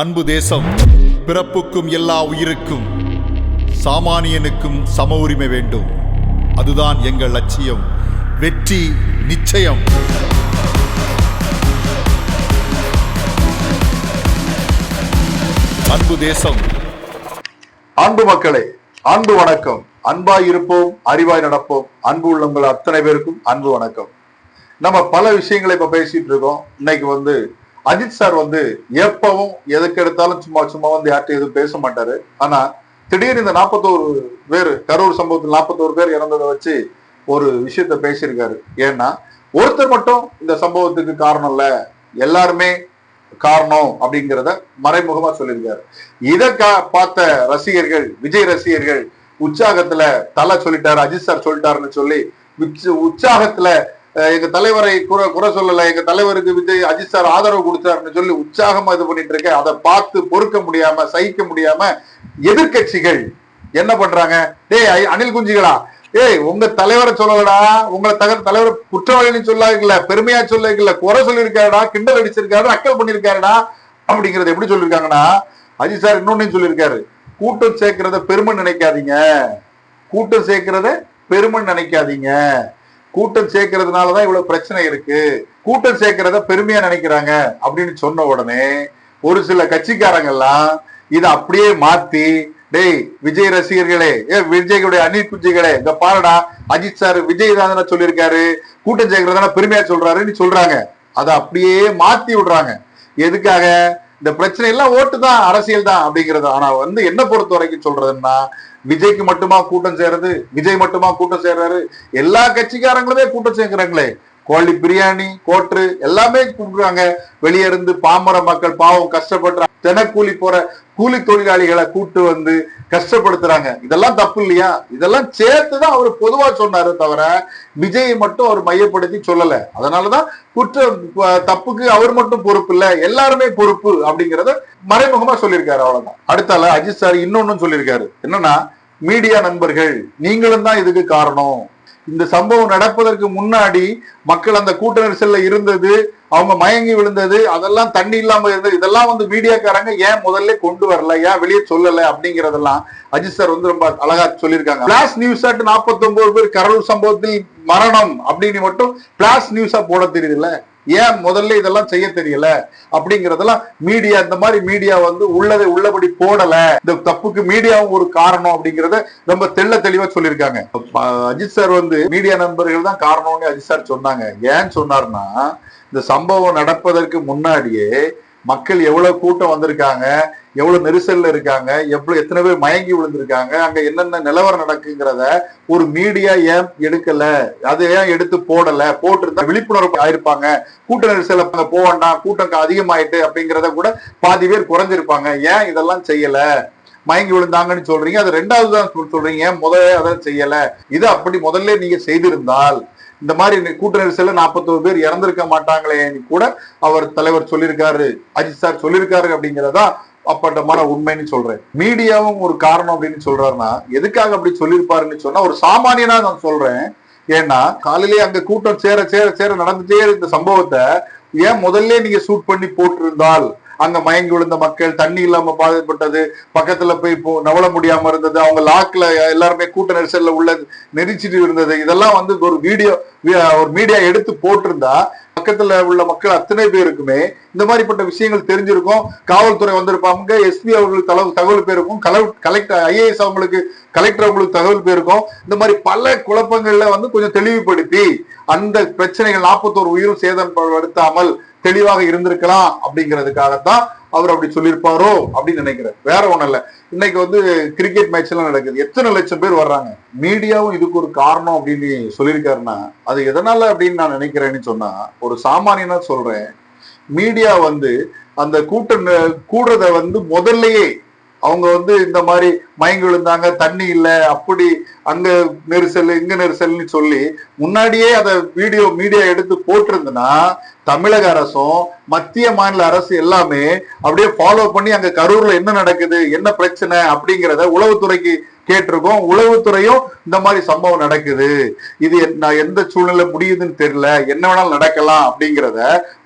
அன்பு தேசம் பிறப்புக்கும் எல்லா உயிருக்கும் சாமானியனுக்கும் சம உரிமை வேண்டும். அதுதான் எங்கள் லட்சியம் வெற்றி நிச்சயம். அன்பு தேசம். அன்பு மக்களே அன்பு வணக்கம். அன்பாய் இருப்போம் அறிவாய் நடப்போம். அன்பு உள்ளவங்கள் அத்தனை பேருக்கும் அன்பு வணக்கம். நம்ம பல விஷயங்களை இப்ப பேசிட்டு இருக்கோம். இன்னைக்கு வந்து அஜித் சார் வந்து எப்பவும் எதுக்கு எடுத்தாலும் சும்மா சும்மா வந்து யார்கிட்ட எதுவும் பேச மாட்டாரு. ஆனா திடீர்னு இந்த நாற்பத்தோரு பேர் கரூர் சம்பவத்தில் நாற்பத்தோரு பேர் இறந்ததை வச்சு ஒரு விஷயத்த பேசியிருக்காரு. ஏன்னா ஒருத்தர் மட்டும் இந்த சம்பவத்துக்கு காரணம் இல்ல. எல்லாருமே காரணம் அப்படிங்கிறத மறைமுகமா சொல்லியிருக்காரு. இதை கா- பார்த்த ரசிகர்கள் விஜய் ரசிகர்கள் உற்சாகத்துல தலை சொல்லிட்டாரு அஜித் சார் சொல்லிட்டாருன்னு சொல்லி உச்ச- உற்சாகத்துல எங்க தலைவரை குறை குறை சொல்லல. எங்க தலைவருக்கு விஜய் அஜித் சார் ஆதரவு கொடுத்தாருன்னு சொல்லி உற்சாகமா இது பண்ணிட்டு இருக்க அதை பார்த்து பொறுக்க முடியாம சகிக்க முடியாம எதிர்க்கட்சிகள் என்ன பண்றாங்க? டேய் அனில் குஞ்சிகளா? ஏய் உங்க தலைவரை சொல்லலடா. உங்களை தக தலைவர் குற்றவாளின்னு சொல்லாங்கல்ல பெருமையா சொல்லிருக்கல குறை சொல்லியிருக்காருடா கிண்டல் அடிச்சிருக்காரு அக்கல் பண்ணிருக்காருடா அப்படிங்கறது எப்படி சொல்லியிருக்காங்கன்னா அஜித் சார் இன்னொன்னு சொல்லியிருக்காரு. கூட்டம் சேர்க்கிறத பெருமை நினைக்காதீங்க. கூட்டம் சேர்க்கிறத பெருமை நினைக்காதீங்க. கூட்டம் சேர்க்கறதுனாலதான் இவ்வளவு பிரச்சனை இருக்கு. கூட்டம் சேர்க்கிறத பெருமையா நினைக்கிறாங்க அப்படின்னு சொன்ன உடனே ஒரு சில கட்சிக்காரங்கெல்லாம் இதை அப்படியே மாத்தி டேய் விஜய் ரசிகர்களே ஏ விஜய்களுடைய அணில் குஞ்சுகளே இந்த பாருடா அஜித் சார் விஜய் தான் சொல்லியிருக்காரு கூட்டம் சேர்க்கறதான பெருமையா சொல்றாருன்னு சொல்றாங்க. அதை அப்படியே மாத்தி விடுறாங்க. எதுக்காக? இந்த பிரச்சனை எல்லாம் ஓட்டு தான் அரசியல் தான் அப்படிங்கிறது. ஆனா வந்து என்ன பொறுத்த வரைக்கும் சொல்றதுன்னா விஜய்க்கு மட்டுமா கூட்டம் சேர்றது விஜய் மட்டுமா கூட்டம் சேர்றாரு? எல்லா கட்சிக்காரங்களுமே கூட்டம் சேர்க்கிறாங்களே. கோழி பிரியாணி கோட்ரு எல்லாமே கூப்பிடுறாங்க வெளியே இருந்து பாமர மக்கள் பாவம் கஷ்டப்படுற தினக்கூலி போற கூலி தொழிலாளிகளை கூட்டு வந்து கஷ்டப்படுத்துறாங்க. இதெல்லாம் தப்பு இல்லையா? இதெல்லாம் சேர்த்துதான் அவர் பொதுவா சொன்னாரு தவிர விஜயை மட்டும் அவர் மையப்படுத்தி சொல்லல. அதனாலதான் குற்ற தப்புக்கு அவர் மட்டும் பொறுப்பு இல்ல எல்லாருமே பொறுப்பு அப்படிங்கறத மறைமுகமா சொல்லியிருக்காரு அவ்வளவுதான். அடுத்தால அஜித் சார் இன்னொன்னும் சொல்லியிருக்காரு. என்னன்னா மீடியா நண்பர்கள் நீங்களும் தான் இதுக்கு காரணம். இந்த சம்பவம் நடப்பதற்கு முன்னாடி மக்கள் அந்த கூட்ட நெரிசல்ல இருந்தது அவங்க மயங்கி விழுந்தது அதெல்லாம் தண்ணி இல்லாம இருந்தது. இதெல்லாம் வந்து மீடியாக்காரங்க ஏன் முதல்ல கொண்டு வரல? ஏன் வெளியே சொல்லல? அப்படிங்கறதெல்லாம் அஜித் சார் வந்து ரொம்ப அழகா சொல்லியிருக்காங்க. பிளாஸ் நியூஸ் ஆட்டு நாற்பத்தி பேர் கரூர் சம்பவத்தில் மரணம் அப்படின்னு மட்டும் பிளாஸ் நியூஸா போட தெரியுதுல்ல? ஏன் முதல்ல இதெல்லாம் செய்ய தெரியல? அப்படிங்கறதெல்லாம் மீடியா இந்த மாதிரி மீடியா வந்து உள்ளதை உள்ளபடி போடல. இந்த தப்புக்கு மீடியாவும் ஒரு காரணம் அப்படிங்கறத ரொம்ப தெள்ள தெளிவா சொல்லியிருக்காங்க. அஜித் சார் வந்து மீடியா நண்பர்கள் தான் காரணம்னு அஜித் சார் சொன்னாங்க. ஏன் சொன்னார்னா இந்த சம்பவம் நடப்பதற்கு முன்னாடியே மக்கள் எவ்வளவு கூட்டம் வந்திருக்காங்க எவ்வளவு நெரிசல்ல இருக்காங்க எவ்வளவு எத்தனை பேர் மயங்கி விழுந்திருக்காங்க அங்க என்னென்ன நிலவரம் நடக்குங்கிறத ஒரு மீடியா ஏன் எடுக்கல? அதை ஏன் எடுத்து போடல? போட்டிருந்தா விழிப்புணர்வு ஆயிருப்பாங்க. கூட்ட நெரிசல் போக வேண்டாம் கூட்டம் அதிகமாயிட்டு அப்படிங்கிறத கூட பாதி பேர் குறைஞ்சிருப்பாங்க. ஏன் இதெல்லாம் செய்யல? மயங்கி விழுந்தாங்கன்னு சொல்றீங்க. அது ரெண்டாவது தான் சொல்றீங்க. ஏன் முதல்ல அதை செய்யல? இது அப்படி முதல்ல நீங்க செய்திருந்தால் இந்த மாதிரி கூட்ட நெரிசல நாற்பத்தோரு பேர் இறந்திருக்க மாட்டாங்களேன்னு கூட அவர் தலைவர் சொல்லியிருக்காரு. அஜித் சார் சொல்லியிருக்காரு அப்படிங்கிறதா அப்பட்டமான உண்மைன்னு சொல்றேன். மீடியாவும் ஒரு காரணம் அப்படின்னு சொல்றாருன்னா எதுக்காக அப்படி சொல்லியிருப்பாருன்னு சொன்னா ஒரு சாமானியனா நான் சொல்றேன். ஏன்னா காலையிலேயே அங்க கூட்டம் சேர சேர சேர நடந்துட்டே இருந்த இந்த சம்பவத்தை ஏன் முதல்ல நீங்க சூட் பண்ணி போட்டிருந்தால்? அங்க மயங்கி விழுந்த மக்கள் தண்ணி இல்லாம பாதிக்கப்பட்டது பக்கத்துல போய் போ நவள முடியாம இருந்தது அவங்க லாக்ல எல்லாருமே கூட்ட நெரிசல்ல உள்ள நெரிச்சிட்டு இருந்தது இதெல்லாம் வந்து ஒரு வீடியோ ஒரு மீடியா எடுத்து போட்டிருந்தா பக்கத்துல உள்ள மக்கள் அத்தனை பேருக்குமே இந்த மாதிரிப்பட்ட விஷயங்கள் தெரிஞ்சிருக்கும். காவல்துறை வந்திருப்பாங்க. எஸ்பி அவர்களுக்கு தகவல் தகவல் போயிருக்கும். கலெக்டர் ஐஏஎஸ் அவங்களுக்கு கலெக்டர் அவங்களுக்கு தகவல் போயிருக்கும். இந்த மாதிரி பல குழப்பங்கள்ல வந்து கொஞ்சம் தெளிவுபடுத்தி அந்த பிரச்சனைகள் நாற்பத்தோரு உயிரும் சேதம் படுத்தாமல் தெளிவாக இருந்திருக்கலாம் அப்படிங்கிறதுக்காகத்தான் அவர் அப்படி சொல்லியிருப்பாரோ அப்படின்னு நினைக்கிறேன். வேற ஒண்ணும் இல்ல. இன்னைக்கு வந்து கிரிக்கெட் மேட்ச் எல்லாம் நடக்குது. எத்தனை லட்சம் பேர் வர்றாங்க? மீடியாவும் இதுக்கு ஒரு காரணம் அப்படின்னு சொல்லியிருக்காருன்னா அது எதனால அப்படின்னு நான் நினைக்கிறேன்னு சொன்னா ஒரு சாமானியனா சொல்றேன். மீடியா வந்து அந்த கூட்டம் கூடுறத வந்து முதல்லயே அவங்க வந்து இந்த மாதிரி மயங்கி விழுந்தாங்க தண்ணி இல்லை அப்படி அங்க நெரிசல் இங்க நெரிசல்னு சொல்லி முன்னாடியே அதை வீடியோ மீடியா எடுத்து போட்டிருந்ததுன்னா தமிழக அரசும் மத்திய மாநில அரசு எல்லாமே அப்படியே ஃபாலோ பண்ணி அங்க கரூர்ல என்ன நடக்குது என்ன பிரச்சனை அப்படிங்கிறத உளவுத்துறைக்கு கேட்டிருக்கோம். உளவுத்துறையும் இந்த மாதிரி சம்பவம் நடக்குது. இது நான் எந்த சூழ்நிலை முடியுதுன்னு தெரியல. என்ன வேணாலும் நடக்கலாம் அப்படிங்கிறத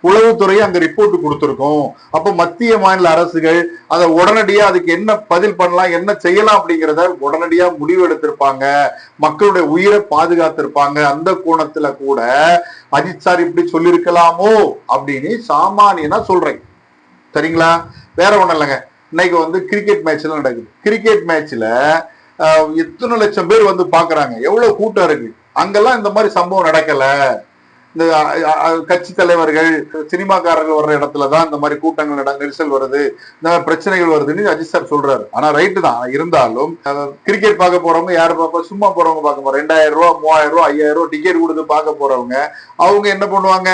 உளவுத்துறையும் அங்க ரிப்போர்ட் கொடுத்துருக்கோம். அப்ப மத்திய மாநில அரசுகள் அதை உடனடியா அதுக்கு என்ன பதில் பண்ணலாம் என்ன செய்யலாம் அப்படிங்கிறத உடனடியா முடிவு எடுத்திருப்பாங்க. மக்களுடைய உயிரை பாதுகாத்திருப்பாங்க. அந்த கோணத்துல கூட அஜித் சார் இப்படி சொல்லியிருக்கலாமோ அப்படின்னு சாமானியனா சொல்றேன். சரிங்களா? வேற ஒண்ணும் இல்லைங்க. இன்னைக்கு வந்து கிரிக்கெட் மேட்ச்லாம் நடக்குது. கிரிக்கெட் மேட்ச்ல எத்தனை லட்சம் பேர் வந்து பாக்குறாங்க? எவ்வளவு கூட்டம் இருக்கு? அங்கெல்லாம் இந்த மாதிரி சம்பவம் நடக்கல. இந்த கட்சி தலைவர்கள் சினிமாக்காரர்கள் வர்ற இடத்துல தான் இந்த மாதிரி கூட்டங்கள் நட நெரிசல் வருது. இந்த மாதிரி பிரச்சனைகள் வருதுன்னு அஜித் சார் சொல்றாரு. ஆனா ரைட்டு தான். இருந்தாலும் கிரிக்கெட் பார்க்க போறவங்க யார் பார்ப்பா சும்மா போறவங்க பார்க்க போறோம். ரெண்டாயிரம் ரூபா மூவாயிரம் ரூபா ஐயாயிரம் ரூபா டிக்கெட் கொடுத்து பார்க்க போறவங்க அவங்க என்ன பண்ணுவாங்க?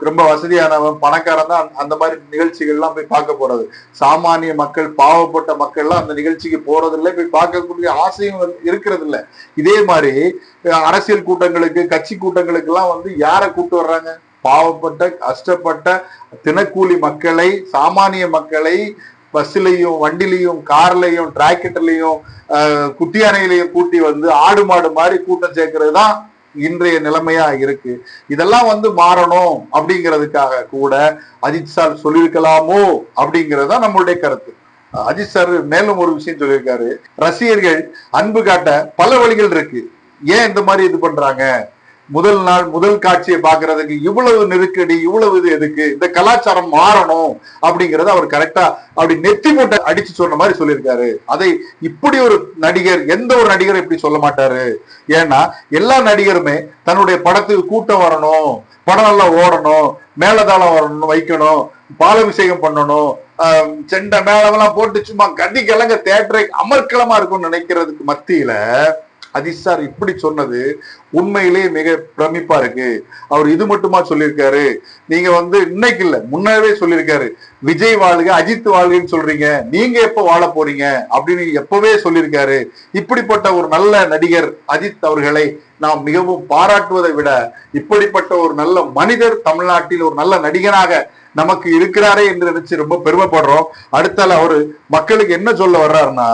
ரொம்ப வசதியானவன் பணக்காரன் தான் அந்த- மாதிரி நிகழ்ச்சிகள்லாம் போய் பார்க்க போறது சாமானிய மக்கள் பாவப்பட்ட மக்கள்லாம் அந்த நிகழ்ச்சிக்கு போறது இல்லை போய் பார்க்கக்கூடிய ஆசையும் இருக்கிறது இல்லை இதே மாதிரி அரசியல் கூட்டங்களுக்கு கட்சி கூட்டங்களுக்கு எல்லாம் வந்து யாரை கூட்டு வர்றாங்க? பாவப்பட்ட கஷ்டப்பட்ட தினக்கூலி மக்களை சாமானிய மக்களை பஸ்லையும் வண்டிலையும் கார்லையும் டிராக்கெட்லையும் குட்டி யானையிலையும் கூட்டி வந்து ஆடு மாடு மாதிரி கூட்டம் சேர்க்கறது தான் இன்றைய நிலைமையா இருக்கு. இதெல்லாம் வந்து மாறணும் அப்படிங்கிறதுக்காக கூட அஜித் சார் சொல்லியிருக்கலாமோ அப்படிங்கிறது தான் நம்மளுடைய கருத்து. அஜித் சார் மேலும் ஒரு விஷயம் சொல்லியிருக்காரு. ரசிகர்கள் அன்பு காட்ட பல வழிகள் இருக்கு. ஏன் இந்த மாதிரி இது பண்றாங்க? முதல் நாள் முதல் காட்சியை பார்க்கறதுக்கு இவ்வளவு நெருக்கடி இவ்வளவு இது எதுக்கு? இந்த கலாச்சாரம் மாறணும் அப்படிங்கறத அவர் கரெக்டா அப்படி நெத்தி போட்ட அடிச்சு சொன்ன மாதிரி சொல்லியிருக்காரு. அதை இப்படி ஒரு நடிகர் எந்த ஒரு நடிகர் இப்படி சொல்ல மாட்டாரு. ஏன்னா எல்லா நடிகருமே தன்னுடைய படத்துக்கு கூட்டம் வரணும் படம் நல்லா ஓடணும் மேலதாளம் வரணும் வைக்கணும் பாலாபிஷேகம் பண்ணணும் ஆஹ் செண்டை மேளமெல்லாம் போட்டு சும்மா கதி கிழங்க தேட்டரை அமர்க்களமா இருக்கும்னு நினைக்கிறதுக்கு மத்தியில அஜித் சார் இப்படி சொன்னது உண்மையிலேயே மிக பிரமிப்பா இருக்கு. அவர் இது மட்டுமா சொல்லியிருக்காரு? நீங்க வந்து இன்னைக்கு இல்ல முன்னாவே சொல்லியிருக்காரு. விஜய் வாழ்க அஜித் வாழ்கன்னு சொல்றீங்க. நீங்க எப்ப வாழ போறீங்க? அப்படின்னு எப்பவே சொல்லியிருக்காரு. இப்படிப்பட்ட ஒரு நல்ல நடிகர் அஜித் அவர்களை நாம் மிகவும் பாராட்டுவதை விட இப்படிப்பட்ட ஒரு நல்ல மனிதர் தமிழ்நாட்டில் ஒரு நல்ல நடிகனாக நமக்கு இருக்கிறாரே என்று நினைச்சு ரொம்ப பெருமைப்படுறோம். அடுத்தால அவரு மக்களுக்கு என்ன சொல்ல வர்றாருன்னா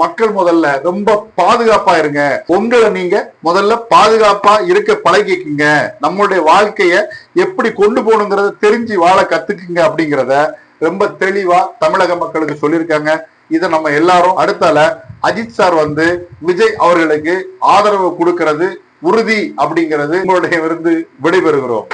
மக்கள் முதல்ல ரொம்ப பாதுகாப்பா இருங்க. உங்களை நீங்க முதல்ல பாதுகாப்பா இருக்க பழகிக்குங்க. நம்மளுடைய வாழ்க்கைய எப்படி கொண்டு போகணுங்கிறத தெரிஞ்சு வாழ கத்துக்குங்க அப்படிங்கிறத ரொம்ப தெளிவா தமிழக மக்களுக்கு சொல்லியிருக்காங்க. இதை நம்ம எல்லாரும் அடுத்தால அஜித் சார் வந்து விஜய் அவர்களுக்கு ஆதரவு கொடுக்கிறது உறுதி அப்படிங்கிறது உங்களுடைய விருந்து விடைபெறுகிறோம்.